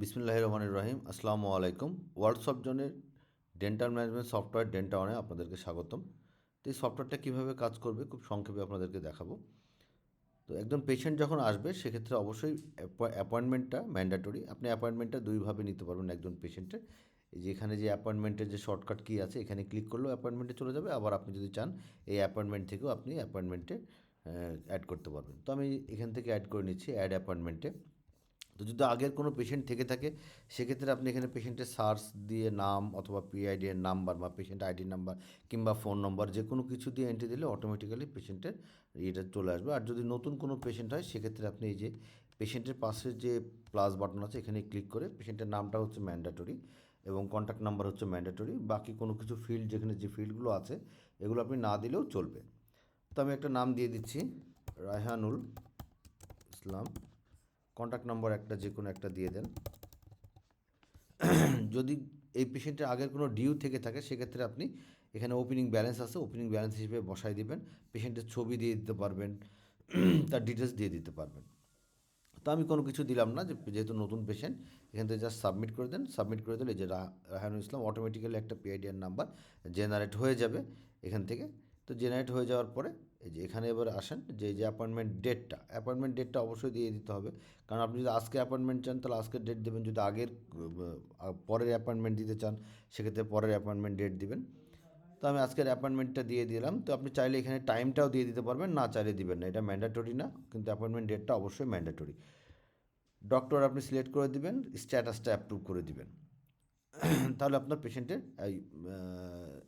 বিসমিল্লাহ রহমানুর রহিম। আসসালামু আলাইকুম। ওয়ার্ডশপ জনের ডেন্টাল ম্যানেজমেন্ট সফটওয়্যার ডেন্টাওয়ানে আপনাদেরকে স্বাগতম। তো এই সফটওয়্যারটা কীভাবে কাজ করবে খুব সংক্ষেপে আপনাদেরকে দেখাবো। তো একজন পেশেন্ট যখন আসবে, সেক্ষেত্রে অবশ্যই অ্যাপয়েন্টমেন্টটা ম্যান্ডাটরি আপনি অ্যাপয়েন্টমেন্টটা দুইভাবে নিতে পারবেন একজন পেশেন্টের এই যে এখানে যে অ্যাপয়েন্টমেন্টের যে শর্টকাট কী আছে, এখানে ক্লিক করলেও অ্যাপয়েন্টমেন্টে চলে যাবে। আবার আপনি যদি চান, এই অ্যাপয়েন্টমেন্ট থেকেও আপনি অ্যাপয়েন্টমেন্টে অ্যাড করতে পারবেন। তো আমি এখান থেকে অ্যাড করে নিচ্ছি অ্যাড অ্যাপয়েন্টমেন্টে তো যদি আগের কোনো পেশেন্ট থেকে থাকে, সেক্ষেত্রে আপনি এখানে পেশেন্টের সার্চ দিয়ে নাম অথবা পিআইডি এর নাম্বার বা পেশেন্ট আইডি নাম্বার কিংবা ফোন নম্বর যে কোনো কিছু দিয়ে এন্ট্রি দিলে অটোমেটিক্যালি পেশেন্টের এটা চলে আসবে। আর যদি নতুন কোনো পেশেন্ট হয়, সেক্ষেত্রে আপনি এই যে পেশেন্টের পাশে যে প্লাস বাটন আছে, এখানে ক্লিক করে পেশেন্টের নামটা হচ্ছে ম্যান্ডাটরি এবং কন্ট্যাক্ট নাম্বার হচ্ছে ম্যান্ডাটরি বাকি কোনো কিছু ফিল্ড যেখানে যে ফিল্ডগুলো আছে, এগুলো আপনি না দিলেও চলবে। তো আমি একটা নাম দিয়ে দিচ্ছি, রায়হানুল ইসলাম। কন্ট্যাক্ট নম্বর একটা যে কোনো একটা দিয়ে দেন। যদি এই পেশেন্টের আগের কোনো ডিউ থেকে থাকে, সেক্ষেত্রে আপনি এখানে ওপেনিং ব্যালেন্স আছে ওপেনিং ব্যালেন্স হিসেবে বসাই দিবেন। পেশেন্টের ছবি দিয়ে দিতে পারবেন, তার ডিটেলস দিয়ে দিতে পারবেন। তো আমি কোনো কিছু দিলাম না, যে যেহেতু নতুন পেশেন্ট এখান থেকে জাস্ট সাবমিট করে দেন। সাবমিট করে দিলে যে রাহানুল ইসলাম অটোমেটিক্যালি একটা পিআইডিআর নাম্বার জেনারেট হয়ে যাবে এখান থেকে। তো জেনারেট হয়ে যাওয়ার পরে এই যে এখানে এবার আসেন, যে যে অ্যাপয়েন্টমেন্ট ডেটটা অ্যাপয়েন্টমেন্ট ডেটটা অবশ্যই দিয়ে দিতে হবে। কারণ আপনি যদি আজকে অ্যাপয়েন্টমেন্ট চান, তাহলে আজকের ডেট দেবেন। যদি আগের পরের অ্যাপয়েন্টমেন্ট দিতে চান, সেক্ষেত্রে পরের অ্যাপয়েন্টমেন্ট ডেট দিবেন। তো আমি আজকের অ্যাপয়েন্টমেন্টটা দিয়ে দিলাম। তো আপনি চাইলে এখানে টাইমটাও দিয়ে দিতে পারবেন, না চাইলে দিবেন না। এটা ম্যান্ডাটরি না, কিন্তু অ্যাপয়েন্টমেন্ট ডেটটা অবশ্যই ম্যান্ডাটরি ডক্টর আপনি সিলেক্ট করে দিবেন স্ট্যাটাসটা অ্যাপ্রুভ করে দিবেন। তাহলে আপনার পেশেন্টের এই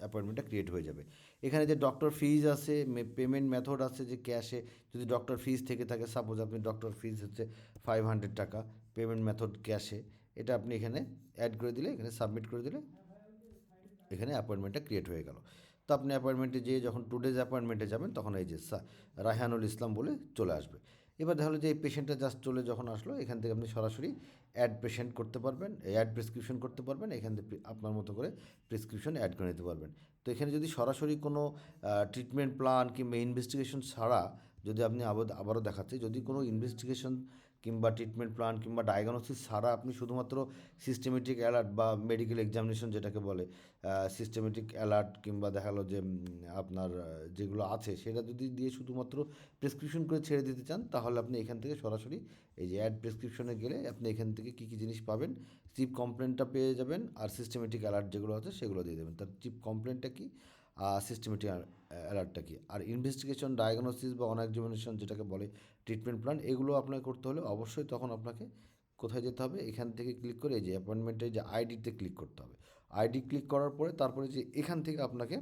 অ্যাপয়েন্টমেন্টটা ক্রিয়েট হয়ে যাবে। এখানে যে ডক্টর ফিজ আছে পেমেন্ট মেথড আছে যে ক্যাশে যদি ডক্টর ফিজ থেকে থাকে সাপোজ আপনি ডক্টর ফিজ হচ্ছে ফাইভ হান্ড্রেড টাকা পেমেন্ট মেথড ক্যাশে এটা আপনি এখানে অ্যাড করে দিলে, এখানে সাবমিট করে দিলে, এখানে অ্যাপয়েন্টমেন্টটা ক্রিয়েট হয়ে গেল। তো আপনি অ্যাপয়েন্টমেন্টে যেয়ে যখন টু ডেজ অ্যাপয়েন্টমেন্টে যাবেন, তখন এই যে রায়হানুল ইসলাম বলে চলে আসবে। এবার দেখা হলো যে এই পেশেন্টটা জাস্ট চলে যখন আসলো, এখান থেকে আপনি সরাসরি অ্যাড পেশেন্ট করতে পারবেন অ্যাড প্রেসক্রিপশন করতে পারবেন, এখান থেকে আপনার মতো করে প্রেসক্রিপশন অ্যাড করে নিতে পারবেন। তো এখানে যদি সরাসরি কোনো ট্রিটমেন্ট প্ল্যান কিংবা ইনভেস্টিগেশন ছাড়া যদি আপনি আবার আবারও দেখাচ্ছে যদি কোনো ইনভেস্টিগেশন কিংবা ট্রিটমেন্ট প্ল্যান কিংবা ডায়াগনোসিস ছাড়া আপনি শুধুমাত্র সিস্টেমেটিক অ্যালার্ট বা মেডিকেল এক্সামিনেশন যেটাকে বলে সিস্টেমেটিক অ্যালার্ট কিংবা দেখাল যে আপনার যেগুলো আছে সেটা যদি দিয়ে শুধুমাত্র প্রেসক্রিপশন করে ছেড়ে দিতে চান, তাহলে আপনি এখান থেকে সরাসরি এই যে অ্যাড প্রেসক্রিপশনে গেলে আপনি এখান থেকে কী কী জিনিস পাবেন চিপ কমপ্লেনটা পেয়ে যাবেন আর সিস্টেমেটিক অ্যালার্ট যেগুলো আছে সেগুলো দিয়ে দেবেন। তার চিপ কমপ্লেনটা কি? আর সিস্টেমেটিক অ্যালার্টটা কি? আর ইনভেস্টিগেশন ডায়াগনোসিস বা অনএক্সামিনেশন যেটাকে বলে ট্রিটমেন্ট প্ল্যান এগুলো আপনাকে করতে হলে অবশ্যই তখন আপনাকে কোথায় যেতে হবে? এখান থেকে ক্লিক করে এই যে অ্যাপয়েন্টমেন্টে যে আইডিতে ক্লিক করতে হবে। আইডি ক্লিক করার পরে তারপরে যে এখান থেকে আপনাকে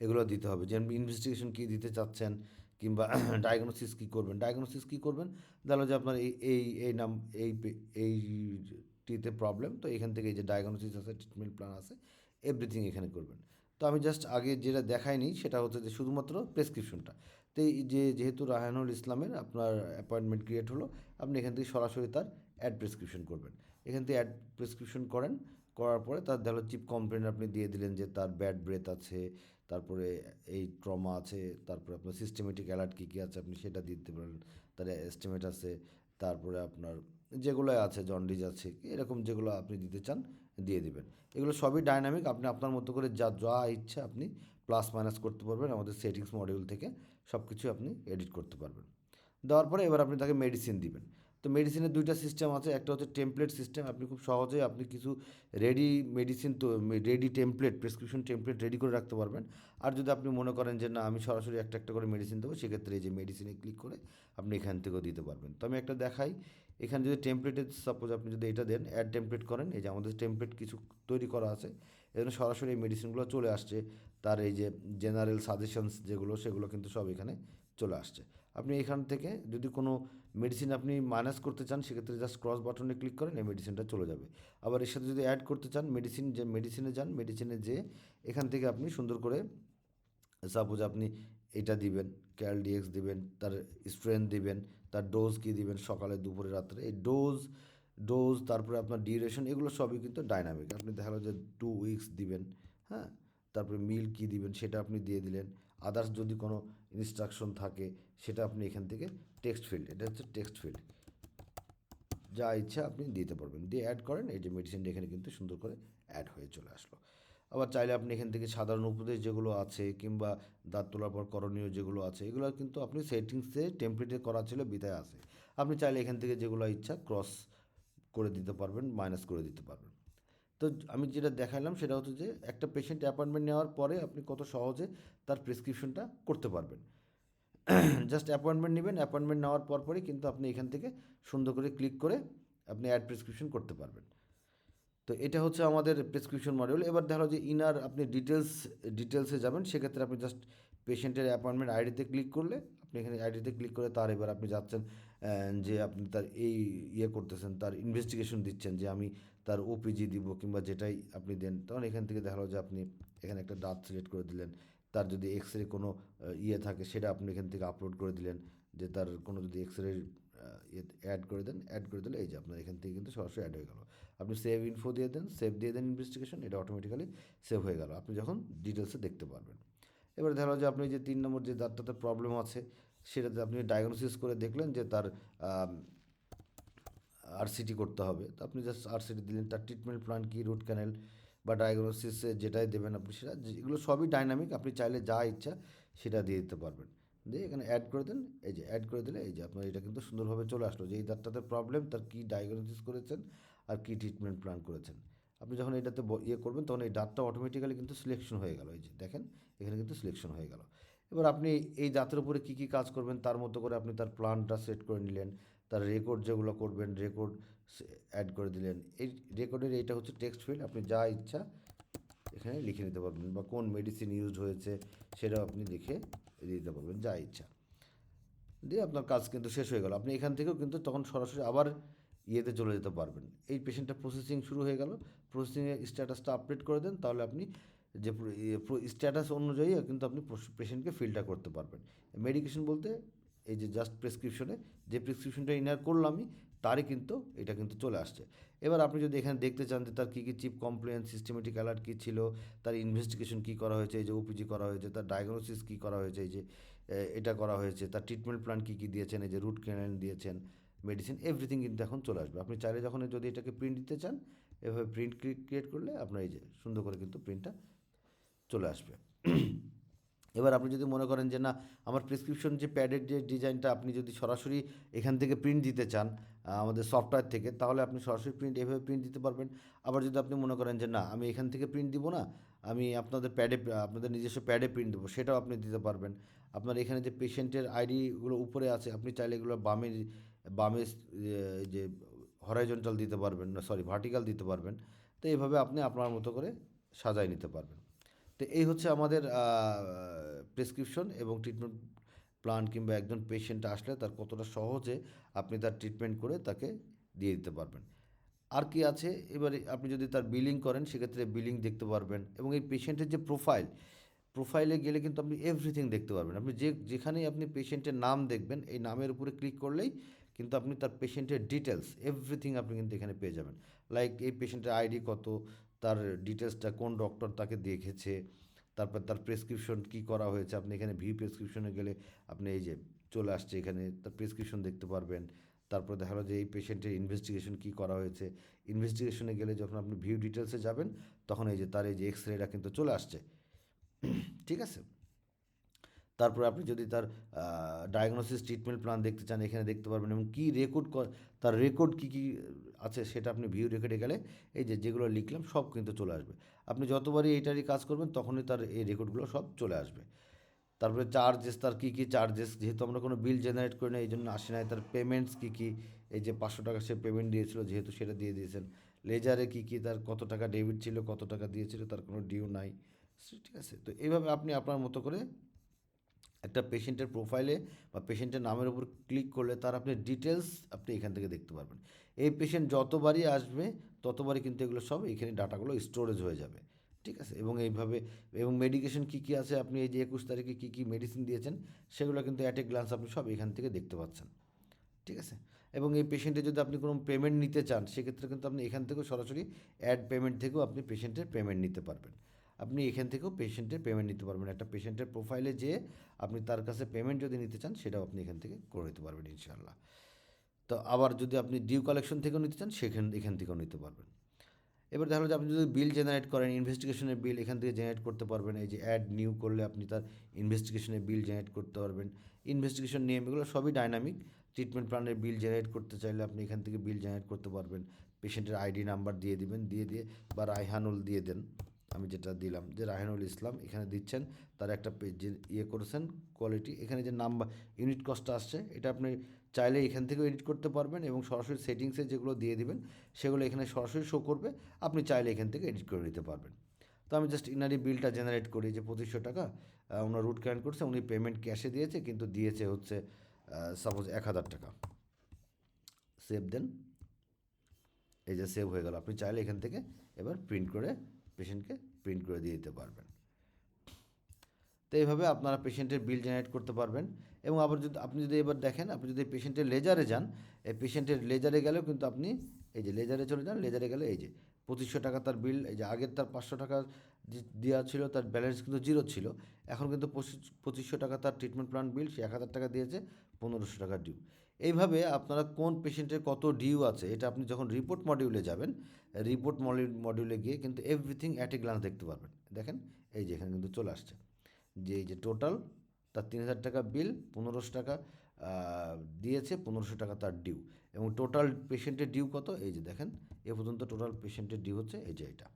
এগুলো দিতে হবে। যেমন ইনভেস্টিগেশন কী দিতে চাচ্ছেন কিংবা ডায়াগনোসিস কী করবেন? ডায়াগনোসিস কী করবেন? তাহলে যে আপনার এই এই এই নাম, এই এইটিতে প্রবলেম তো এখান থেকে এই যে ডায়াগনোসিস আছে ট্রিটমেন্ট প্ল্যান আছে এভরিথিং এখানে করবেন। তো আমি জাস্ট আগে যেটা দেখাইনি সেটা হচ্ছে যে শুধুমাত্র প্রেসক্রিপশনটা তো এই যে যেহেতু রাহানুল ইসলামের আপনার অ্যাপয়েন্টমেন্ট ক্রিয়েট হলো, আপনি এখান থেকে সরাসরি তার অ্যাড প্রেসক্রিপশন করবেন। এখান থেকে অ্যাড প্রেসক্রিপশন করেন, করার পরে তার ধরো চিপ কমপ্লেন আপনি দিয়ে দিলেন যে তার ব্যাড ব্রেথ আছে, তারপরে এই ট্রমা আছে, তারপরে আপনার সিস্টেমেটিক অ্যালার্ট কী কী আছে আপনি সেটা দিতে পারেন তার এস্টিমেট আছে, তারপরে আপনার যেগুলো আছে জন্ডিস আছে, এরকম যেগুলো আপনি দিতে চান, দিয়ে দিবেন। এগুলো সবই ডাইনামিক আপনি আপনার মতো করে যা যা ইচ্ছে আপনি প্লাস মাইনাস করতে পারবেন, আমাদের সেটিংস মডিউল থেকে সব কিছু আপনি এডিট করতে পারবেন। দেওয়ার পরে এবার আপনি তাকে মেডিসিন দিবেন। তো মেডিসিনের দুইটা সিস্টেম আছে, একটা হচ্ছে টেমপ্লেট সিস্টেম আপনি খুব সহজেই আপনি কিছু রেডি মেডিসিন তো ready template prescription template ready করে রাখতে পারবেন। আর যদি আপনি মনে করেন যে না, আমি সরাসরি একটা একটা করে মেডিসিন দেবো, সেক্ষেত্রে এই যে মেডিসিনে ক্লিক করে আপনি এখান থেকেও দিতে পারবেন। তো আমি একটা দেখাই, এখানে যদি টেমপ্লেটে সাপোজ আপনি যদি এটা দেন অ্যাড টেমপ্লেট করেন, এই যে আমাদের টেমপ্লেট কিছু তৈরি করা আছে এজন্য সরাসরি এই মেডিসিনগুলো চলে আসছে, তার এই যে জেনারেল সাজেশনস যেগুলো, সেগুলো কিন্তু সব এখানে চলে আসছে। আপনি এখান থেকে যদি কোনো মেডিসিন আপনি মাইনাস করতে চান, সেক্ষেত্রে জাস্ট ক্রস বাটনে ক্লিক করেন, এই মেডিসিনটা চলে যাবে। আবার এর সাথে যদি অ্যাড করতে চান মেডিসিন যে মেডিসিনে যান মেডিসিনে যে এখান থেকে আপনি সুন্দর করে সাপোজ আপনি এটা দিবেন ক্যালডিএক্স দিবেন, তার স্ট্রেন্থ দিবেন, তার ডোজ কী দিবেন সকালে, দুপুরে, রাত্রে, এই ডোজ ডোজ তারপরে আপনার ডিউরেশন এগুলো সবই কিন্তু ডাইনামিক আপনি দেখা গেলো যে টু উইকস দিবেন হ্যাঁ? তারপরে মিল কী দিবেন সেটা আপনি দিয়ে দিলেন। আদার্স যদি কোনো ইনস্ট্রাকশন থাকে, সেটা আপনি এখান থেকে টেক্সট ফিল্ড, এটা হচ্ছে টেক্সট ফিল্ড। যা ইচ্ছা আপনি দিতে পারবেন। দিয়ে অ্যাড করেন, এই যে মেডিসিনটা এখানে কিন্তু সুন্দর করে অ্যাড হয়ে চলে আসলো। আবার চাইলে আপনি এখান থেকে সাধারণ উপদেশ যেগুলো আছে, কিংবা দাঁত তোলার পর করণীয় যেগুলো আছে, এগুলো কিন্তু আপনি সেটিংসে টেমপ্লেটে করা ছিল বিদায় আছে। আপনি চাইলে এখান থেকে যেগুলো ইচ্ছা ক্রস করে দিতে পারবেন মাইনাস করে দিতে পারবেন। তো আমি যেটা দেখালাম সেটা হচ্ছে যে, একটা পেশেন্ট অ্যাপয়েন্টমেন্ট নেওয়ার পরে আপনি কত সহজে তার প্রেসক্রিপশনটা করতে পারবেন। জাস্ট অ্যাপয়েন্টমেন্ট নেবেন অ্যাপয়েন্টমেন্ট নেওয়ার পর পরই কিন্তু আপনি এখান থেকে সুন্দর করে ক্লিক করে আপনি অ্যাড প্রেসক্রিপশন করতে পারবেন। তো এটা হচ্ছে আমাদের প্রেসক্রিপশন মডিউল এবার দেখা যে ইনার আপনি ডিটেলস ডিটেলসে যাবেন, সেক্ষেত্রে আপনি জাস্ট পেশেন্টের অ্যাপয়েন্টমেন্ট আইডিতে ক্লিক করলে, আপনি এখানে আইডিতে ক্লিক করে তার এবার আপনি যাচ্ছেন যে আপনি তার এই ইয়ে করতেছেন, তার ইনভেস্টিগেশন দিচ্ছেন যে আমি তার ওপিজি দিব কিংবা যেটাই আপনি দেন। তখন এখান থেকে দেখা যে আপনি এখানে একটা দাঁত সিলেক্ট করে দিলেন। তার যদি এক্স রে কোনো ইয়ে থাকে সেটা আপনি এখান থেকে আপলোড করে দিলেন, যে তার কোনো যদি এক্স রে অ্যাড করে দেন অ্যাড করে দিলে এই যে আপনার এখান থেকে কিন্তু সরাসরি অ্যাড হয়ে গেল। আপনি সেভ ইনফো দিয়ে দেন সেভ দিয়ে দেন ইনভেস্টিগেশন এটা অটোমেটিক্যালি সেভ হয়ে গেল। আপনি যখন ডিটেলসে দেখতে পারবেন। এবার দেখা যে আপনি যে তিন নম্বর যে দাঁতটাতে প্রবলেম আছে, সেটাতে আপনি ডায়াগনোসিস করে দেখলেন যে তার আরসিটি করতে হবে। তো আপনি জাস্ট আরসিটি দিলেন, তার ট্রিটমেন্ট প্ল্যান কী রুট ক্যানেল বা ডায়াগনোসিসে যেটাই দেবেন আপনি সেটা এগুলো সবই ডাইনামিক আপনি চাইলে যা ইচ্ছা সেটা দিয়ে দিতে পারবেন। দিয়ে এখানে অ্যাড করে দেন, এই যে অ্যাড করে দিলে এই যে আপনার এটা কিন্তু সুন্দরভাবে চলে আসলো যে এই দাঁতটাতে প্রবলেম তার কী ডায়াগনোসিস করেছেন আর কী ট্রিটমেন্ট প্ল্যান করেছেন। আপনি যখন এটাতে ইয়ে করবেন তখন এই দাঁতটা অটোমেটিক্যালি কিন্তু সিলেকশন হয়ে গেল। এই যে দেখেন, এখানে কিন্তু সিলেকশন হয়ে গেল। এবার আপনি এই দাঁতের উপরে কী কী কাজ করবেন তার মতো করে আপনি তার প্ল্যানটা সেট করে নিলেন, তার রেকর্ড যেগুলো করবেন রেকর্ড অ্যাড করে দিলেন। এই রেকর্ডের এইটা হচ্ছে টেক্সট ফিল্ড আপনি যা ইচ্ছা এখানে লিখে নিতে পারবেন বা কোন মেডিসিন ইউজ হয়েছে সেটাও আপনি লিখে দিতে পারবেন, যা ইচ্ছা। দিয়ে আপনার কাজ কিন্তু শেষ হয়ে গেল। আপনি এখান থেকেও কিন্তু তখন সরাসরি আবার ইয়েতে চলে যেতে পারবেন। এই পেশেন্টটা প্রসেসিং শুরু হয়ে গেল। প্রসেসিংয়ের স্ট্যাটাসটা আপডেট করে দেন, তাহলে আপনি যে স্ট্যাটাস অনুযায়ী কিন্তু আপনি পেশেন্টকে ফিল্টার করতে পারবেন। মেডিকেশন বলতে এই যে জাস্ট প্রেসক্রিপশনে যে প্রেসক্রিপশনটা ইনার করলাম আমি তারই কিন্তু এটা কিন্তু চলে আসছে। এবার আপনি যদি এখানে দেখতে চান যে তার কী কী চিপ কমপ্লেন সিস্টেমেটিক অ্যালার্ট কী ছিল, তার ইনভেস্টিগেশন কী করা হয়েছে, এই যে ওপিজি করা হয়েছে, তার ডায়াগনোসিস কী করা হয়েছে, এই যে এটা করা হয়েছে, তার ট্রিটমেন্ট প্ল্যান কী কী দিয়েছেন, এই যে রুট ক্যানেল দিয়েছেন মেডিসিন এভরিথিং কিন্তু এখন চলে আসবে। আপনি চাইলে যখন যদি এটাকে প্রিন্ট দিতে চান, এভাবে প্রিন্ট ক্রিয়েট করলে আপনার এই যে সুন্দর করে কিন্তু প্রিন্টটা চলে আসবে। এবার আপনি যদি মনে করেন যে না, আমার প্রেসক্রিপশন যে প্যাডের যে ডিজাইনটা আপনি যদি সরাসরি এখান থেকে প্রিন্ট দিতে চান আমাদের সফটওয়্যার থেকে, তাহলে আপনি সরাসরি প্রিন্ট এভাবে প্রিন্ট দিতে পারবেন। আবার যদি আপনি মনে করেন যে না, আমি এখান থেকে প্রিন্ট দিব না, আমি আপনাদের প্যাডে আপনাদের নিজস্ব প্যাডে প্রিন্ট দেবো, সেটাও আপনি দিতে পারবেন। আপনার এখানে যে পেশেন্টের আইডিগুলো উপরে আছে, আপনি চাইলে এগুলো বামে বামে যে হরাইজন্টাল দিতে পারবেন, না সরি ভার্টিক্যাল দিতে পারবেন। তো এইভাবে আপনি আপনার মতো করে সাজায় নিতে পারবেন। তো এই হচ্ছে আমাদের প্রেসক্রিপশন এবং ট্রিটমেন্ট প্ল্যান কিংবা একজন পেশেন্ট আসলে তার কতটা সহজে আপনি তার ট্রিটমেন্ট করে তাকে দিয়ে দিতে পারবেন। আর কি আছে? এবারে আপনি যদি তার বিলিং করেন, সেক্ষেত্রে বিলিং দেখতে পারবেন এবং এই পেশেন্টের যে প্রোফাইল প্রোফাইলে গেলে কিন্তু আপনি এভরিথিং দেখতে পারবেন। আপনি যে, যেখানেই আপনি পেশেন্টের নাম দেখবেন, এই নামের উপরে ক্লিক করলেই কিন্তু আপনি তার পেশেন্টের ডিটেলস এভরিথিং আপনি কিন্তু এখানে পেয়ে যাবেন। লাইক এই পেশেন্টের আইডি কত, তার ডিটেলসটা কোন ডক্টর তাকে দেখেছে তারপর তার প্রেসক্রিপশন কি করা হয়েছে? আপনি এখানে ভিউ প্রেসক্রিপশনে গেলে আপনি এই যে চলে আসছে এখানে, তার প্রেসক্রিপশন দেখতে পারবেন। তারপর দেখা গেলো যে এই পেশেন্টের ইনভেস্টিগেশন কী করা হয়েছে? ইনভেস্টিগেশনে গেলে যখন আপনি ভিউ ডিটেলসে যাবেন, তখন এই যে তার এই যে এক্স রেটা কিন্তু চলে আসছে। ঠিক আছে? তারপরে আপনি যদি তার ডায়াগনোসিস ট্রিটমেন্ট প্ল্যান দেখতে চান, এখানে দেখতে পারবেন এবং কী রেকর্ড তার রেকর্ড কী কী আছে সেটা আপনি ভিউ রেকর্ডে গেলে এই যে যেগুলো লিখলাম সব কিন্তু চলে আসবে। আপনি যতবারই এইটারই কাজ করবেন তখনই তার এই রেকর্ডগুলো সব চলে আসবে। তারপরে চার্জেস তার কী কী চার্জেস যেহেতু আমরা কোনো বিল জেনারেট করি না, এই জন্য আসে নাই তার পেমেন্টস কী কী, এই যে পাঁচশো টাকা সে পেমেন্ট দিয়েছিল, যেহেতু সেটা দিয়ে দিয়েছেন। লেজারে কী কী, তার কত টাকা ডেবিট ছিল, কত টাকা দিয়েছিল, তার কোনো ডিউ নাই। ঠিক আছে? তো এইভাবে আপনি আপনার মতো করে একটা পেশেন্টের প্রোফাইলে বা পেশেন্টের নামের উপর ক্লিক করলে তার আপনি ডিটেলস আপনি এখান থেকে দেখতে পারবেন। এই পেশেন্ট যতবারই আসবে, ততবারই কিন্তু এগুলো সব এখানে ডাটাগুলো স্টোরেজ হয়ে যাবে। ঠিক আছে? এবং এইভাবে, এবং মেডিকেশন কী কী আছে, আপনি এই যে একুশ তারিখে কী কী মেডিসিন দিয়েছেন, সেগুলো কিন্তু অ্যাট এ গ্লান্স আপনি সব এখান থেকে দেখতে পাচ্ছেন। ঠিক আছে? এবং এই পেশেন্টে যদি আপনি কোনো পেমেন্ট নিতে চান, সেক্ষেত্রে কিন্তু আপনি এখান থেকেও সরাসরি অ্যাড পেমেন্ট থেকেও আপনি পেশেন্টের পেমেন্ট নিতে পারবেন। আপনি এখান থেকেও পেশেন্টের পেমেন্ট নিতে পারবেন। একটা পেশেন্টের প্রোফাইলে যেয়ে আপনি তার কাছে পেমেন্ট যদি নিতে চান, সেটাও আপনি এখান থেকে করে নিতে পারবেন ইনশাআল্লাহ। তো আবার যদি আপনি ডিউ কালেকশন থেকেও নিতে চান, সেখান, এখান থেকেও নিতে পারবেন। এবার দেখা যে আপনি যদি বিল জেনারেট করেন ইনভেস্টিগেশনের বিল এখান থেকে জেনারেট করতে পারবেন। এই যে অ্যাড নিউ করলে আপনি তার ইনভেস্টিগেশনের বিল জেনারেট করতে পারবেন। ইনভেস্টিগেশন নেম এগুলো সবই ডাইনামিক ট্রিটমেন্ট প্ল্যানের বিল জেনারেট করতে চাইলে আপনি এখান থেকে বিল জেনারেট করতে পারবেন। পেশেন্টের আইডি নাম্বার দিয়ে দিবেন, দিয়ে দিয়ে বা রায়হানুল দিয়ে দেন। আমি যেটা দিলাম যে রায়হানুল ইসলাম এখানে দিচ্ছেন, তার একটা পেজ যে ইয়ে করেছেন কোয়ালিটি এখানে যে নাম্বার ইউনিট কস্টটা আসছে, এটা আপনি চাইলে এখান থেকেও এডিট করতে পারবেন এবং সরাসরি সেটিংসে যেগুলো দিয়ে দিবেন, সেগুলো এখানে সরাসরি শো করবে, আপনি চাইলে এখান থেকে এডিট করে নিতে পারবেন। তো আমি জাস্ট ইনারি বিলটা জেনারেট করি, যে পঁচিশশো টাকা ওনার রুট ক্যান করছে, উনি পেমেন্ট ক্যাশে দিয়েছে, কিন্তু দিয়েছে হচ্ছে সাপোজ এক হাজার টাকা। সেভ দেন এই যে সেভ হয়ে গেল, আপনি চাইলে এখান থেকে এবার প্রিন্ট করে পেশেন্টকে প্রিন্ট করে দিয়ে দিতে পারবেন। তো এইভাবে আপনারা পেশেন্টের বিল জেনারেট করতে পারবেন এবং আবার যদি, আপনি যদি এবার দেখেন, আপনি যদি পেশেন্টের লেজারে যান, এই পেশেন্টের লেজারে গেলেও কিন্তু আপনি এই যে লেজারে চলে যান লেজারে গেলে এই যে পঁচিশশো টাকা তার বিল এই যে আগের তার পাঁচশো টাকা দেওয়া ছিল, তার ব্যালেন্স কিন্তু জিরো ছিল। এখন কিন্তু পঁচিশ, পঁচিশশো টাকা তার ট্রিটমেন্ট প্ল্যান বিল সে এক হাজার টাকা দিয়েছে, পনেরোশো টাকা ডিউ এইভাবে আপনারা কোন পেশেন্টের কত ডিউ আছে, এটা আপনি যখন রিপোর্ট মডিউলে যাবেন, রিপোর্ট মডিউলে গিয়ে কিন্তু এভরিথিং অ্যাট এ গ্লান্স দেখতে পারবেন। দেখেন, এই যে এখানে কিন্তু চলে আসছে। যে এই যে টোটাল, তার তিন হাজার টাকা বিল, পনেরোশো টাকা দিয়েছে, পনেরোশো টাকা তার ডিউ। এবং টোটাল পেশেন্টের ডিউ কত? এই যে দেখেন, এ পর্যন্ত টোটাল পেশেন্টের ডিউ হচ্ছে এই যে এটা।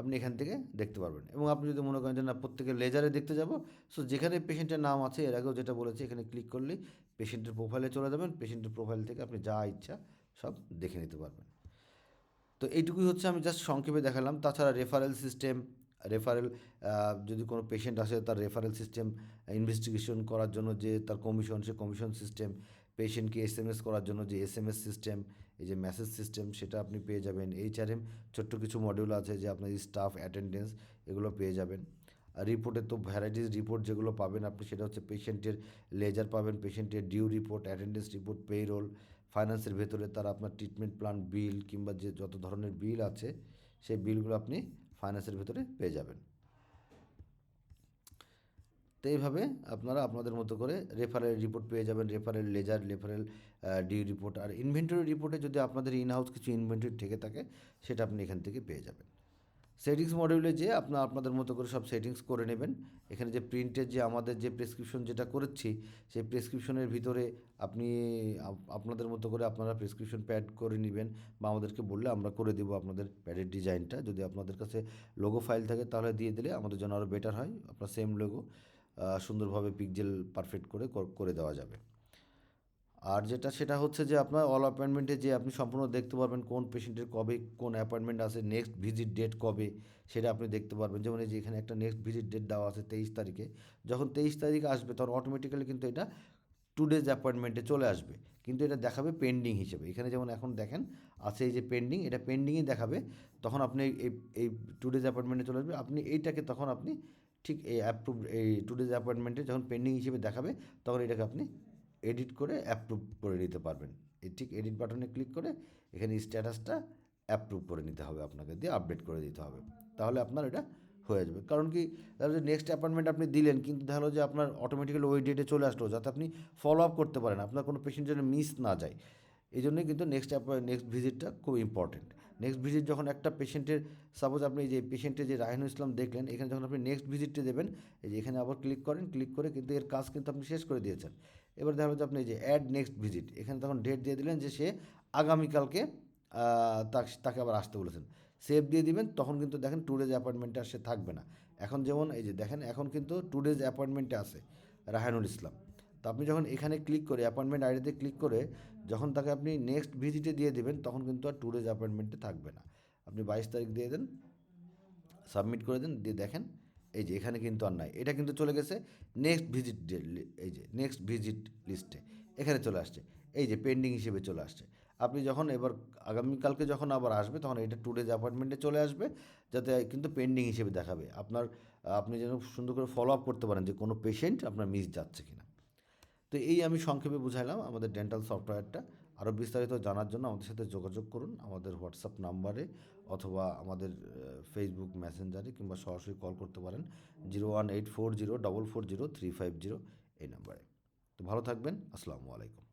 আপনি এখান থেকে দেখতে পারবেন। এবং আপনি যদি মনে করেন যে না, প্রত্যেকের লেজারে দেখতে যাব, সো যেখানে পেশেন্টের নাম আছে, এর আগেও যেটা বলেছি, এখানে ক্লিক করলেই পেশেন্টের প্রোফাইলে চলে যাবেন পেশেন্টের প্রোফাইল থেকে আপনি যা ইচ্ছা সব দেখে নিতে পারবেন। তো এইটুকুই হচ্ছে আমি জাস্ট সংক্ষেপে দেখালাম। তাছাড়া রেফারেল সিস্টেম রেফারেল যদি কোনো পেশেন্ট আসে তার রেফারেল সিস্টেম ইনভেস্টিগেশন করার জন্য যে তার কমিশন সে কমিশন সিস্টেম পেশেন্টকে এস এম এস করার জন্য যে এস এম এস সিস্টেম এই যে মেসেজ সিস্টেম সেটা আপনি পেয়ে যাবেন। এইচআরএম ছোট্ট কিছু মডিউল আছে যে আপনার স্টাফ অ্যাটেন্ডেন্স এগুলো পেয়ে যাবেন। রিপোর্টে তো ভ্যারাইটিস রিপোর্ট যেগুলো পাবেন আপনি, সেটা হচ্ছে পেশেন্টের লেজার পাবেন, পেশেন্টের due report, attendance report, payroll, ফাইন্যান্সের ভেতরে তার আপনার ট্রিটমেন্ট প্ল্যান, বিল কিংবা যে যত ধরনের বিল আছে, সেই বিলগুলো আপনি ফাইন্যান্সের ভেতরে পেয়ে যাবেন। তো এইভাবে আপনারা আপনাদের মতো করে রেফারেল রিপোর্ট পেয়ে যাবেন, referral ledger, referral due report, আর ইনভেন্টরি রিপোর্টে যদি আপনাদের ইন হাউস কিছু ইনভেন্টরি থেকে থাকে, সেটা আপনি এখান থেকে পেয়ে যাবেন। সেটিংস মডিউলে যে আপনার আপনাদের মতো করে সব সেটিংস করে নেবেন। এখানে যে প্রিন্টের যে আমাদের যে প্রেসক্রিপশন যেটা করেছি, সেই প্রেসক্রিপশনের ভিতরে আপনি আপনাদের মতো করে আপনারা প্রেসক্রিপশন প্যাড করে নেবেন বা আমাদেরকে বললে আমরা করে দেবো আপনাদের প্যাডের ডিজাইনটা। যদি আপনাদের কাছে লোগো ফাইল থাকে তাহলে দিয়ে দিলে আমাদের জন্য আরও বেটার হয়। আপনার সেম লোগো সুন্দরভাবে পিকজেল পারফেক্ট করে করে দেওয়া যাবে। আর যেটা, সেটা হচ্ছে যে আপনার অল অ্যাপয়েন্টমেন্টে যে আপনি সম্পূর্ণ দেখতে পারবেন কোন পেশেন্টের কবে কোন অ্যাপয়েন্টমেন্ট আছে নেক্সট ভিজিট ডেট কবে, সেটা আপনি দেখতে পারবেন। যেমন এই যে এখানে একটা নেক্সট ভিজিট ডেট দেওয়া আছে তেইশ তারিখে, যখন তেইশ তারিখ আসবে, তখন অটোমেটিক্যালি কিন্তু এটা টু ডেজ অ্যাপয়েন্টমেন্টে চলে আসবে। কিন্তু এটা দেখাবে পেন্ডিং হিসেবে। এখানে যেমন এখন দেখেন, আছে এই যে পেন্ডিং এটা পেন্ডিংই দেখাবে। তখন আপনি এই এই টু ডেজ অ্যাপয়েন্টমেন্টে চলে আসবে। আপনি এইটাকে তখন আপনি ঠিক এই অ্যাপ্রুভ এই টু ডেজ অ্যাপয়েন্টমেন্টে যখন পেন্ডিং হিসেবে দেখাবে, তখন এটাকে আপনি এডিট করে অ্যাপ্রুভ করে নিতে পারবেন। এই ঠিক এডিট বাটনে ক্লিক করে এখানে স্ট্যাটাসটা অ্যাপ্রুভ করে নিতে হবে আপনাকে, দিয়ে আপডেট করে দিতে হবে। তাহলে আপনার এটা হয়ে যাবে। কারণ কি, তাহলে নেক্সট অ্যাপয়েন্টমেন্ট আপনি দিলেন, কিন্তু দেখা যে আপনার অটোমেটিক্যালি ওই ডেটে চলে আসলো, যাতে আপনি ফলো আপ করতে পারেন, আপনার কোনো পেশেন্ট যেন মিস না যায়। এই জন্যই কিন্তু নেক্সট নেক্সট ভিজিটটা খুব ইম্পর্টেন্ট নেক্সট ভিজিট যখন একটা পেশেন্টের সাপোজ আপনি যে পেশেন্টের যে রায়নুল ইসলাম দেখলেন, এখানে যখন আপনি নেক্সট ভিজিটটা দেবেন, এই যে এখানে আবার ক্লিক করেন ক্লিক করে কিন্তু এর কাজ কিন্তু আপনি শেষ করে দিয়েছেন। এবার দেখা যাচ্ছে আপনি যে অ্যাড নেক্সট ভিজিট এখানে তখন ডেট দিয়ে দিলেন যে সে আগামীকালকে তাকে আবার আসতে বলেছেন। সেভ দিয়ে দিবেন, তখন কিন্তু দেখেন টু ডেজ অ্যাপয়েন্টমেন্টে আর সে থাকবে না। এখন যেমন এই যে দেখেন, এখন কিন্তু টু ডেজ অ্যাপয়েন্টমেন্টে আছে রাহানুল ইসলাম। তো আপনি যখন এখানে ক্লিক করে অ্যাপয়েন্টমেন্ট আইডিতে ক্লিক করে যখন তাকে আপনি নেক্সট ভিজিটে দিয়ে দেবেন, তখন কিন্তু আর টু ডেজ অ্যাপয়েন্টমেন্টে থাকবে না। আপনি বাইশ তারিখ দিয়ে দেন সাবমিট করে দেন, দিয়ে দেখেন এই যে, এখানে কিন্তু আর নাই। এটা কিন্তু চলে গেছে নেক্সট ভিজিট এই যে নেক্সট ভিজিট লিস্টে এখানে চলে আসছে। এই যে পেন্ডিং হিসেবে চলে আসছে। আপনি যখন এবার আগামীকালকে যখন আবার আসবে, তখন এটা টু ডেজ অ্যাপয়েন্টমেন্টে চলে আসবে, যাতে কিন্তু পেন্ডিং হিসেবে দেখাবে। আপনার, আপনি যেন সুন্দর করে ফলো আপ করতে পারেন যে, কোনো পেশেন্ট আপনার মিস যাচ্ছে কিনা। তো এই আমি সংক্ষেপে বুঝাইলাম আমাদের ডেন্টাল সফটওয়্যারটা আরও বিস্তারিত জানার জন্য আমাদের সাথে যোগাযোগ করুন আমাদের হোয়াটসঅ্যাপ নাম্বারে অথবা আমাদের ফেসবুক মেসেঞ্জারে কিংবা সরাসরি কল করতে পারেন zero one eight four zero double four zero three five zero এই নাম্বারে। তো ভালো থাকবেন, আসসালামু আলাইকুম।